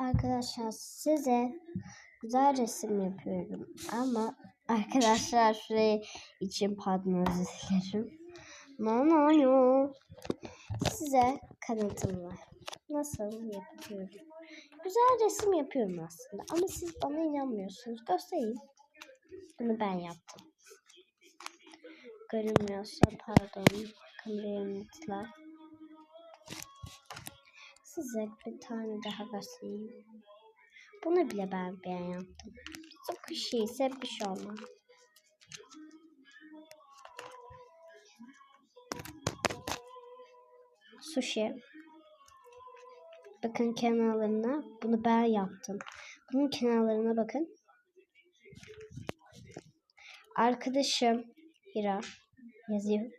Arkadaşlar size güzel resim yapıyorum ama arkadaşlar şurayı için pardon özür dilerim. No no. Size kanıtım var. Nasıl yapıyorum? Güzel resim yapıyorum aslında ama siz bana inanmıyorsunuz. Göstereyim. Bunu ben yaptım. Görünmüyorsa pardon. Kamerayı unuttular. Size bir tane daha göstereyim. Bunu bile ben ben yaptım. Çok bir şey ise bir şey olmaz. Sushi. Bakın kenarlarına. Bunu ben yaptım. Bunun kenarlarına bakın. Arkadaşım Hira yazıyor.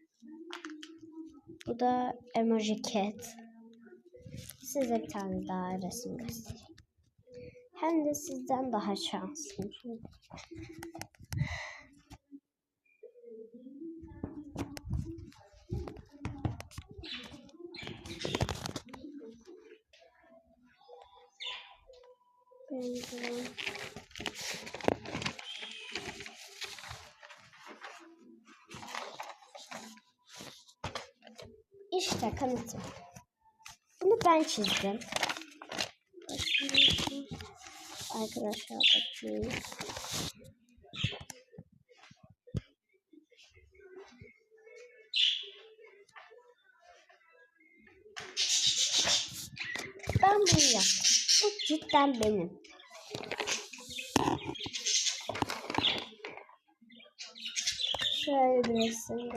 Bu da emoji cat. Size bir tane daha resim göstereyim. Hem de sizden daha şanslıyım. İşte kanıtım. Bunu ben çizdim. Arkadaşlar bakayım. Ben bunu yaptım. Bu cidden benim. Şöyle bir resim.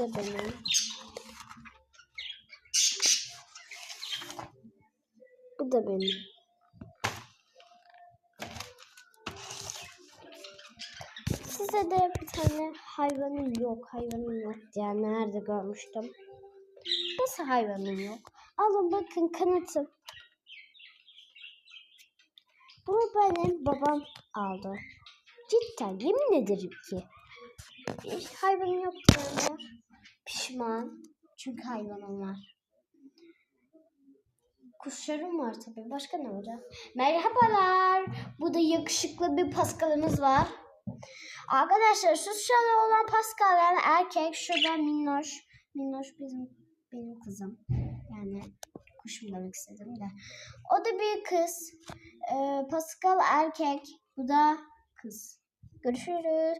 Da benim. Bu da benim. Size de bir tane hayvanım yok, hayvanım yok diye nerede görmüştüm. Nasıl hayvanım yok? Alın bakın kanıtım. Bunu benim babam aldı. Cidden yemin ederim ki. Bir hayvanım yok diyenler pişman. Çünkü hayvanım var. Kuşlarım var tabii. Başka ne olacak? Merhabalar. Bu da yakışıklı bir Pascal'ımız var. Arkadaşlar şu şurada olan Pascal yani erkek. Şurada Minnoş. Minnoş bizim benim kızım. Yani kuş mu demek istedim de. O da bir kız. Ee, Pascal erkek. Bu da kız. Görüşürüz.